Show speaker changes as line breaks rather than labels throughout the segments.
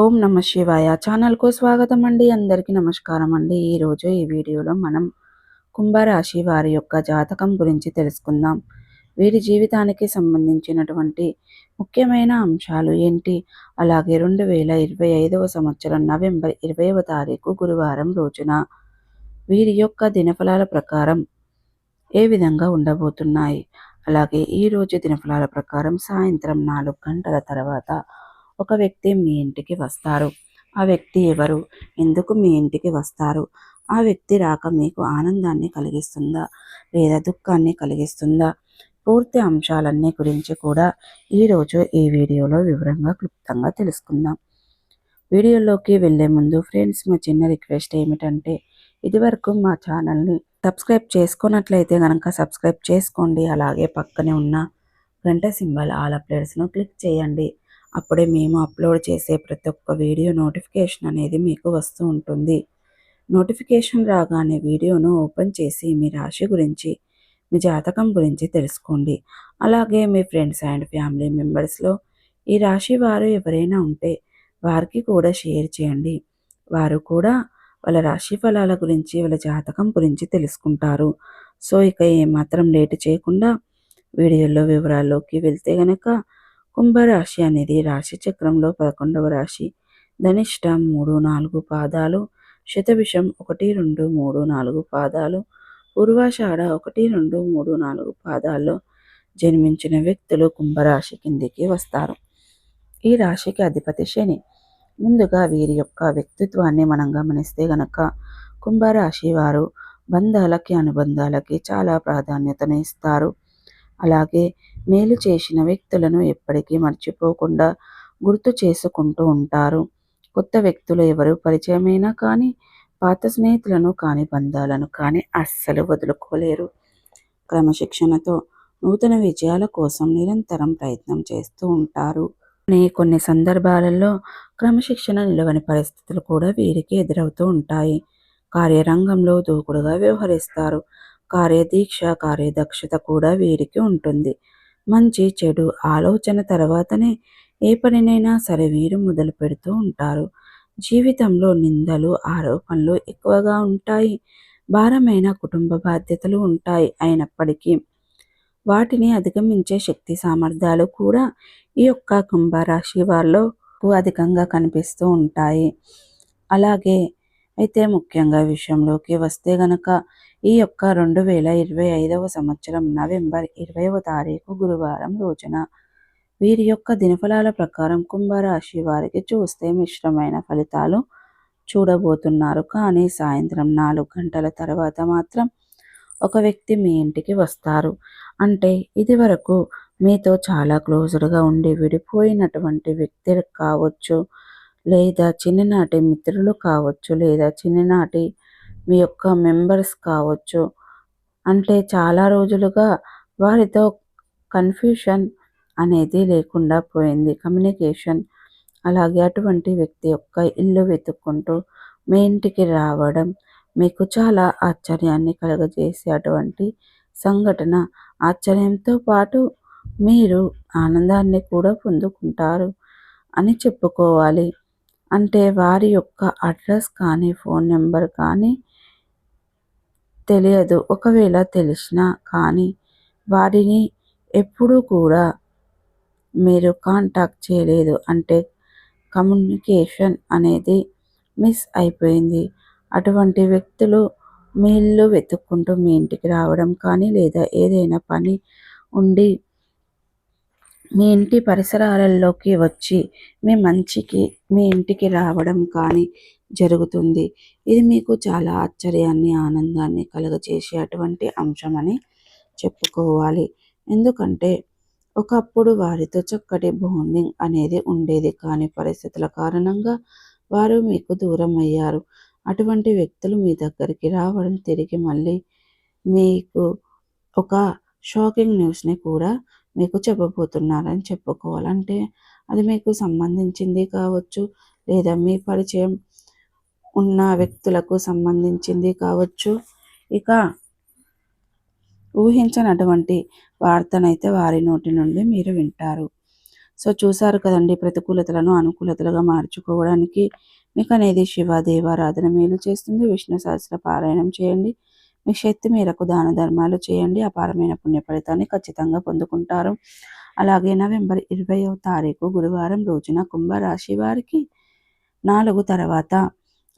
ఓం నమ శివాయ ఛానల్కు స్వాగతం అండి అందరికీ నమస్కారం అండి ఈరోజు ఈ వీడియోలో మనం కుంభరాశి వారి యొక్క జాతకం గురించి తెలుసుకుందాం. వీరి జీవితానికి సంబంధించినటువంటి ముఖ్యమైన అంశాలు ఏంటి? అలాగే రెండు వేల ఇరవై ఐదవ సంవత్సరం నవంబర్ ఇరవైవ తారీఖు గురువారం రోజున వీరి యొక్క దినఫలాల ప్రకారం ఏ విధంగా ఉండబోతున్నాయి? అలాగే ఈరోజు దినఫలాల ప్రకారం సాయంత్రం నాలుగు గంటల తర్వాత ఒక వ్యక్తి మీ ఇంటికి వస్తారు. ఆ వ్యక్తి ఎవరు? ఎందుకు మీ ఇంటికి వస్తారు? ఆ వ్యక్తి రాక మీకు ఆనందాన్ని కలిగిస్తుందా? లేదా దుఃఖాన్ని కలిగిస్తుందా? పూర్తి అంశాలన్నీ గురించి కూడా ఈరోజు ఈ వీడియోలో వివరంగా క్లుప్తంగా తెలుసుకుందాం. వీడియోలోకి వెళ్ళే ముందు ఫ్రెండ్స్ మా చిన్న రిక్వెస్ట్ ఏమిటంటే ఇదివరకు మా ఛానల్ని సబ్స్క్రైబ్ చేసుకున్నట్లయితే కనుక సబ్స్క్రైబ్ చేసుకోండి. అలాగే పక్కనే ఉన్న గంట సింబల్ ఆల్ అప్డేట్స్ను క్లిక్ చేయండి. అప్పుడే మేము అప్లోడ్ చేసే ప్రతి ఒక్క వీడియో నోటిఫికేషన్ అనేది మీకు వస్తూ ఉంటుంది. నోటిఫికేషన్ రాగానే వీడియోను ఓపెన్ చేసి మీ రాశి గురించి మీ జాతకం గురించి తెలుసుకోండి. అలాగే మీ ఫ్రెండ్స్ అండ్ ఫ్యామిలీ మెంబర్స్లో ఈ రాశి వారు ఎవరైనా ఉంటే వారికి కూడా షేర్ చేయండి. వారు కూడా వాళ్ళ రాశి ఫలాల గురించి వాళ్ళ జాతకం గురించి తెలుసుకుంటారు. సో ఇక ఏమాత్రం లేటు చేయకుండా వీడియోలో వివరాల్లోకి వెళ్తే గనక కుంభరాశి అనేది రాశి చక్రంలో పదకొండవ రాశి. ధనిష్ట మూడు నాలుగు పాదాలు శతభిషం ఒకటి రెండు మూడు నాలుగు పాదాలు పూర్వాషాఢ ఒకటి రెండు మూడు నాలుగు పాదాల్లో జన్మించిన వ్యక్తులు కుంభరాశి కిందికి వస్తారు. ఈ రాశికి అధిపతి శని. ముందుగా వీరి యొక్క వ్యక్తిత్వాన్ని మనం గమనిస్తే గనక కుంభరాశి వారు బంధాలకి అనుబంధాలకి చాలా ప్రాధాన్యతను ఇస్తారు. అలాగే మేలు చేసిన వ్యక్తులను ఎప్పటికీ మర్చిపోకుండా గుర్తు చేసుకుంటూ ఉంటారు. కొత్త వ్యక్తులు ఎవరు పరిచయమైనా కానీ పాత స్నేహితులను కానీ బంధాలను కానీ అస్సలు వదులుకోలేరు. క్రమశిక్షణతో నూతన విజయాల కోసం నిరంతరం ప్రయత్నం చేస్తూ ఉంటారు. కొన్ని సందర్భాలలో క్రమశిక్షణ నిలవని పరిస్థితులు కూడా వీరికి ఎదురవుతూ ఉంటాయి. కార్యరంగంలో దూకుడుగా వ్యవహరిస్తారు. కార్యదీక్ష కార్యదక్షత కూడా వీరికి ఉంటుంది. మంచి చెడు ఆలోచన తర్వాతనే ఏ పనినైనా సరే వీరు మొదలు పెడుతూ ఉంటారు. జీవితంలో నిందలు ఆరోపణలు ఎక్కువగా ఉంటాయి. భారమైన కుటుంబ బాధ్యతలు ఉంటాయి. అయినప్పటికీ వాటిని అధిగమించే శక్తి సామర్థ్యాలు కూడా ఈ యొక్క కుంభరాశి వారిలో అధికంగా కనిపిస్తూ ఉంటాయి. అలాగే అయితే ముఖ్యంగా విషయంలోకి వస్తే గనక ఈ యొక్క రెండు వేల ఇరవై ఐదవ సంవత్సరం నవంబర్ ఇరవైవ తారీఖు గురువారం రోజున వీరి యొక్క దినఫలాల ప్రకారం కుంభరాశి వారికి చూస్తే మిశ్రమైన ఫలితాలు చూడబోతున్నారు. కానీ సాయంత్రం నాలుగు గంటల తర్వాత మాత్రం ఒక వ్యక్తి మీ ఇంటికి వస్తారు. అంటే ఇది వరకు మీతో చాలా క్లోజ్డ్గా ఉండి విడిపోయినటువంటి వ్యక్తి కావచ్చు. లేదా చిన్ననాటి మిత్రులు కావచ్చు లేదా చిన్ననాటి మీ యొక్క మెంబర్స్ కావచ్చు. అంటే చాలా రోజులుగా వారితో కన్ఫ్యూషన్ అనేది లేకుండా పోయింది. కమ్యూనికేషన్ అలాగే అటువంటి వ్యక్తి యొక్క ఇల్లు వెతుక్కుంటూ మీ ఇంటికి రావడం మీకు చాలా ఆశ్చర్యాన్ని కలుగజేసే అటువంటి సంఘటన ఆశ్చర్యంతో పాటు మీరు ఆనందాన్ని కూడా పొందుకుంటారు అని చెప్పుకోవాలి. అంటే వారి యొక్క అడ్రస్ కానీ ఫోన్ నెంబర్ కానీ తెలియదు. ఒకవేళ తెలిసినా కానీ వారిని ఎప్పుడూ కూడా మీరు కాంటాక్ట్ చేయలేదు. అంటే కమ్యూనికేషన్ అనేది మిస్ అయిపోయింది. అటువంటి వ్యక్తులు మీ ఇల్లు వెతుక్కుంటూ మీ ఇంటికి రావడం కానీ లేదా ఏదైనా పని ఉండి మీ ఇంటి పరిసరాలలోకి వచ్చి మీ మంచికి మీ ఇంటికి రావడం కానీ జరుగుతుంది. ఇది మీకు చాలా ఆశ్చర్యాన్ని ఆనందాన్ని కలుగజేసే అటువంటి అంశం అని చెప్పుకోవాలి. ఎందుకంటే ఒకప్పుడు వారితో చక్కటి బాండింగ్ అనేది ఉండేది కానీ పరిస్థితుల కారణంగా వారు మీకు దూరం అయ్యారు. అటువంటి వ్యక్తులు మీ దగ్గరికి రావడం తిరిగి మళ్ళీ మీకు ఒక షాకింగ్ న్యూస్ని కూడా మీకు చెప్పబోతున్నారని చెప్పుకోవాలంటే అది మీకు సంబంధించింది కావచ్చు లేదా మీ పరిచయం ఉన్న వ్యక్తులకు సంబంధించింది కావచ్చు. ఇక ఊహించనటువంటి వార్తనైతే వారి నోటి నుండి మీరు వింటారు. సో చూసారు కదండి ప్రతికూలతలను అనుకూలతలుగా మార్చుకోవడానికి. మీకు అనేది శివ దేవారాధన మేలు చేస్తుంది. విష్ణు సహస్ర పారాయణం చేయండి. మీ శక్తి మేరకు దాన ధర్మాలు చేయండి. అపారమైన పుణ్య ఫలితాన్ని ఖచ్చితంగా పొందుకుంటారు. అలాగే నవంబర్ ఇరవయవ తారీఖు గురువారం రోజున కుంభరాశి వారికి నాలుగు తర్వాత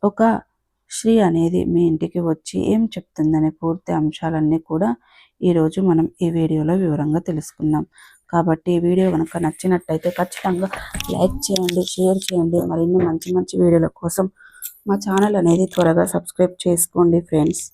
ఒక శ్రీ అనేది మీ ఇంటికి వచ్చి ఏం చెప్తుందనే పూర్తి అంశాలన్నీ కూడా ఈరోజు మనం ఈ వీడియోలో వివరంగా తెలుసుకుందాం. కాబట్టి ఈ వీడియో కనుక నచ్చినట్టయితే ఖచ్చితంగా లైక్ చేయండి షేర్ చేయండి. మరిన్ని మంచి మంచి వీడియోల కోసం మా ఛానల్ అనేది త్వరగా సబ్స్క్రైబ్ చేసుకోండి ఫ్రెండ్స్.